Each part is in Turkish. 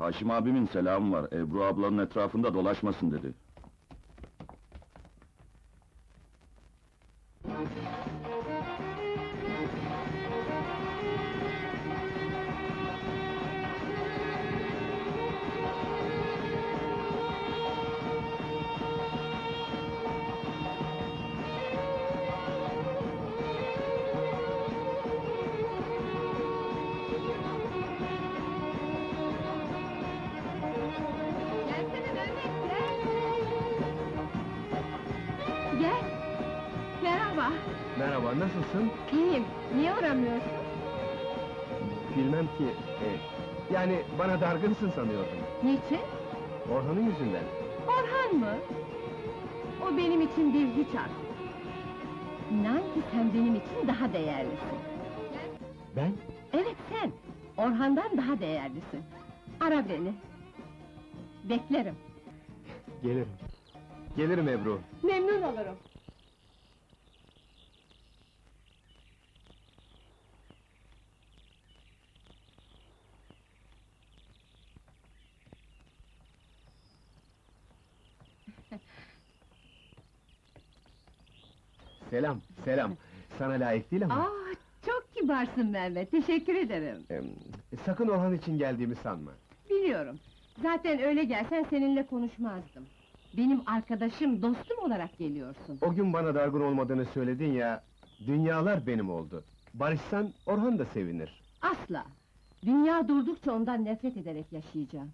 Haşim abimin selamı var. Ebru ablanın etrafında dolaşmasın dedi. Merhaba, Merhaba, nasılsın? iyiyim. Niye uğramıyorsun? Bilmem ki, e, yani bana dargınsın sanıyordum. Niçin? Orhan'ın yüzünden. Orhan mı? O benim için bir hiç artık. İnan ki sen benim için daha değerlisin. Ben? Evet sen, Orhan'dan daha değerlisin. Ara beni. Beklerim. Gelirim. Gelirim Ebru. Memnun olurum. Selam, selam. Sana layık değil ama... Aa, çok kibarsın Mehmet, teşekkür ederim. Em, sakın Orhan için geldiğimi sanma. Biliyorum. Zaten öyle gelsen seninle konuşmazdım. Benim arkadaşım, dostum olarak geliyorsun. O gün bana dargın olmadığını söyledin ya... ...dünyalar benim oldu. Barışsan Orhan da sevinir. Asla! Dünya durdukça ondan nefret ederek yaşayacağım.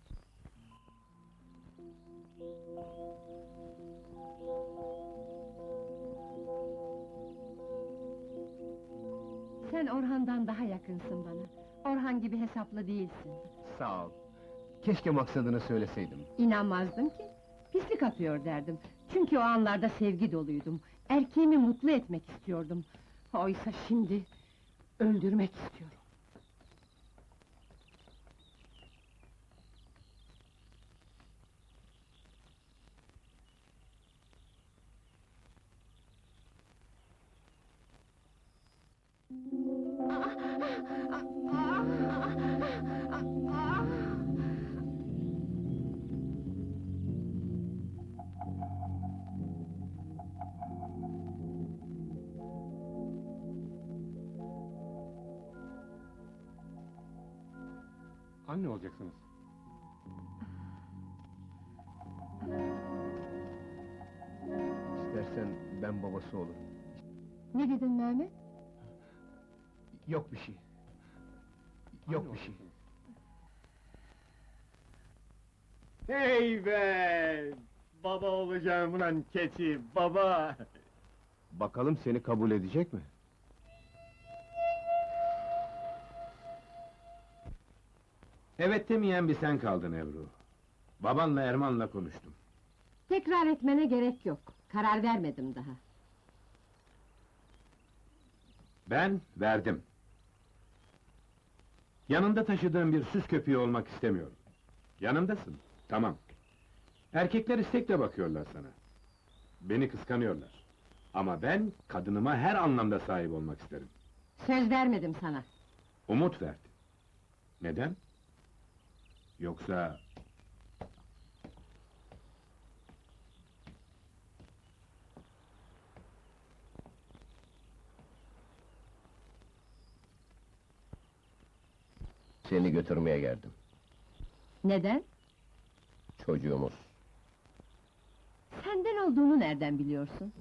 Sen Orhan'dan daha yakınsın bana. Orhan gibi hesaplı değilsin. Sağ ol. Keşke maksadını söyleseydim. İnanmazdım ki. Pislik atıyor derdim. Çünkü o anlarda sevgi doluydum. Erkeğimi mutlu etmek istiyordum. Oysa şimdi öldürmek istiyorum. Anne olacaksınız. İstersen ben babası olurum. Ne dedin Mehmet? Yok bir şey. Yok bir şey. Hey be! Baba olacağım ulan keçi, baba! Bakalım seni kabul edecek mi? Evet demeyen bir sen kaldın Ebru. Babanla Erman'la konuştum. Tekrar etmene gerek yok. Karar vermedim daha. Ben verdim. Yanında taşıdığım bir süs köpeği olmak istemiyorum. Yanımdasın, tamam. Erkekler istekle bakıyorlar sana. Beni kıskanıyorlar. Ama ben kadınıma her anlamda sahip olmak isterim. Söz vermedim sana. Umut verdim. Neden? Yoksa Seni götürmeye geldim. Neden? Çocuğumuz. Senden olduğunu nereden biliyorsun?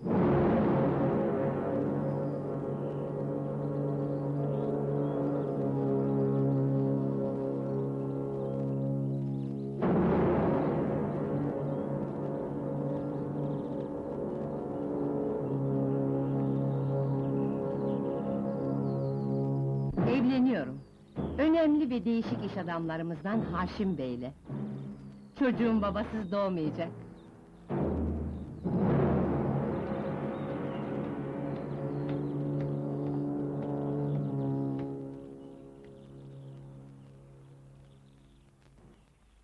Önemli ve değişik iş adamlarımızdan Haşim Bey'le. Çocuğum babasız doğmayacak.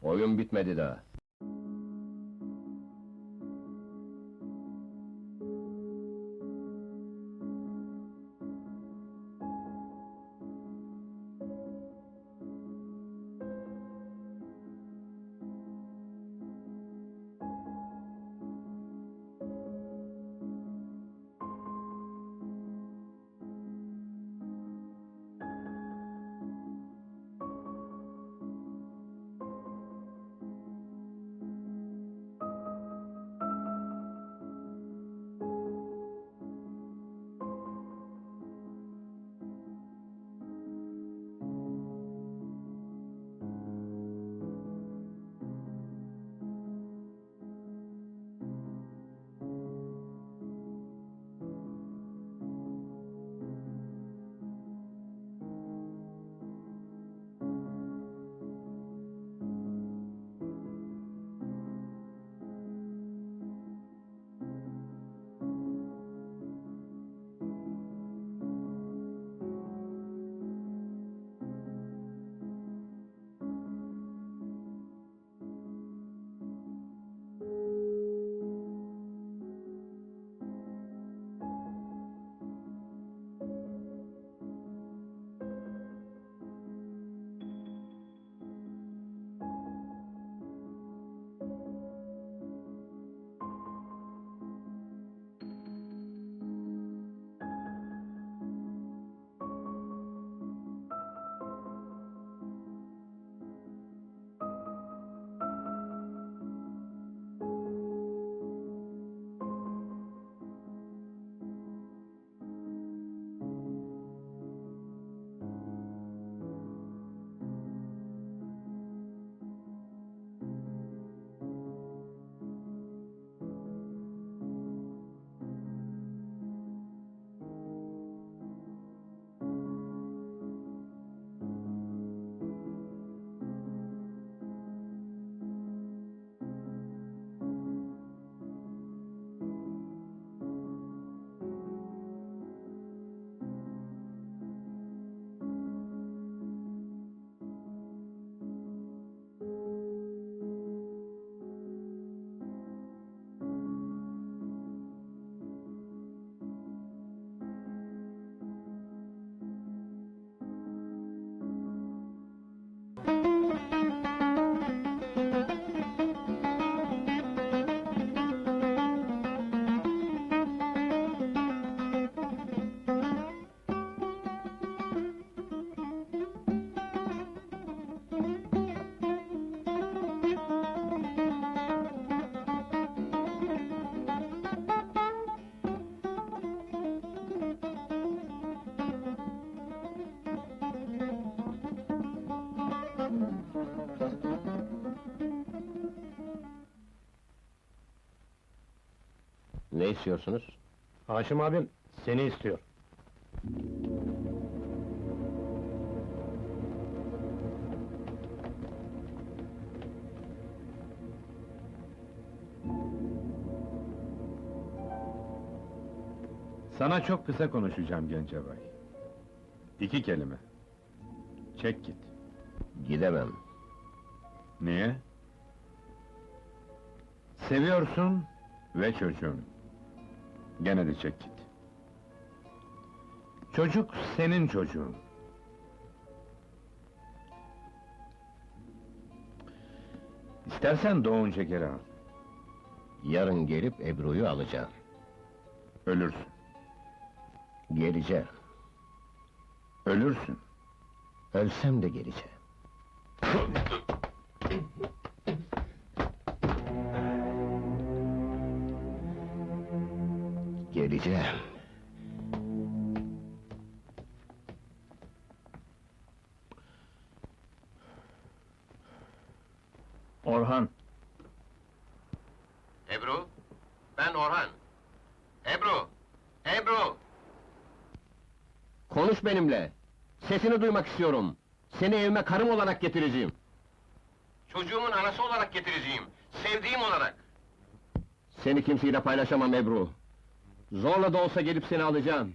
Oyun bitmedi daha. Ne istiyorsunuz? Haşim abim seni istiyor. Sana çok kısa konuşacağım Gencebay. İki kelime. Çek git. Gidemem. Niye? Seviyorsun ve çocuğun. Gene de çek git. Çocuk senin çocuğun. İstersen doğunca geri al. Yarın gelip Ebru'yu alacağım. Ölürsün. Geleceğim. Ölürsün. Ölsem de geleceğim. Geleceğim. Orhan. Ebru, ben Orhan. Ebru, Ebru! Konuş benimle. Sesini duymak istiyorum. Seni evime karım olarak getireceğim. Çocuğumun anası olarak getireceğim. Sevdiğim olarak. Seni kimseyle paylaşamam Ebru. Zorla da olsa gelip seni alacağım.